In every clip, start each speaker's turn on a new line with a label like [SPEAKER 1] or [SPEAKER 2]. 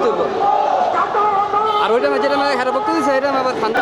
[SPEAKER 1] বক্তব্য। আর ওইটা যেটা
[SPEAKER 2] আমার
[SPEAKER 1] হেরা বক্তব্য দিচ্ছে এটা আমার খান।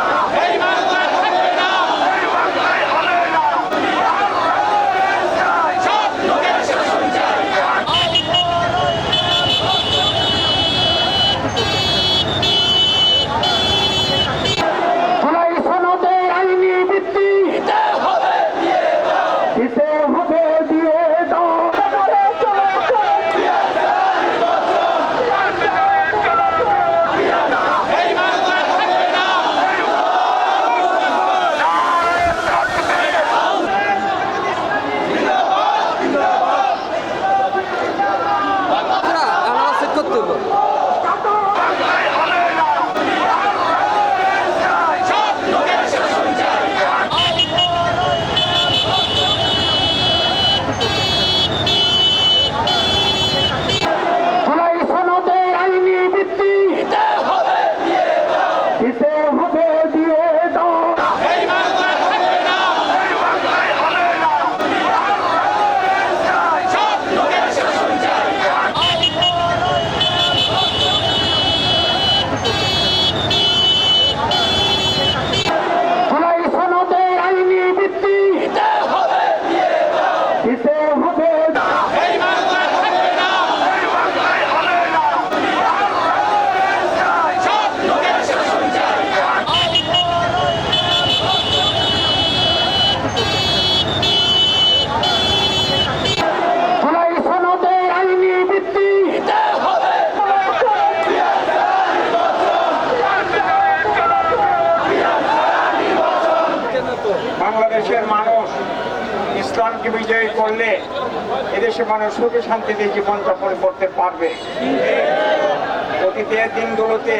[SPEAKER 1] ಇದೇ
[SPEAKER 3] বাংলাদেশের মানুষ ইসলামকে বিজয়ী করলে এদেশে মানুষ সুখে শান্তিতে জীবনযাপন করতে পারবে। অতীতের দিনগুলোতে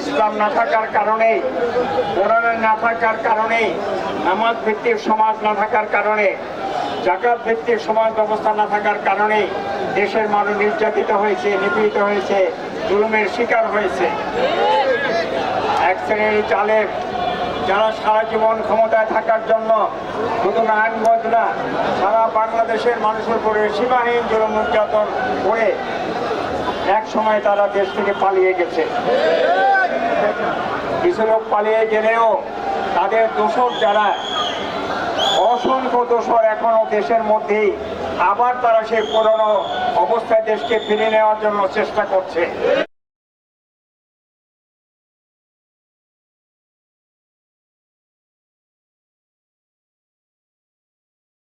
[SPEAKER 3] ইসলাম না থাকার কারণেই কোরআনের না থাকার কারণেই, নামাজ ভিত্তিক সমাজ না থাকার কারণে জাকাত ভিত্তিক সমাজ ব্যবস্থা না থাকার কারণেই দেশের মানুষ নির্যাতিত হয়েছে, নিপীড়িত হয়েছে, জুলুমের শিকার হয়েছে। এক শ্রেণির চালের যারা সারা জীবন ক্ষমতায় থাকার জন্য শুধু নারায়ণগঞ্জ না সারা বাংলাদেশের মানুষের উপরে সীমাহীন জুলুম নির্যাতন করে এক সময় তারা দেশ থেকে পালিয়ে গেছে। কিছু লোক পালিয়ে গেলেও তাদের দোষর যারা, অসংখ্য দোষর এখনও দেশের মধ্যেই, আবার তারা সেই পুরনো অবস্থায় দেশকে ফিরে নেওয়ার জন্য চেষ্টা করছে।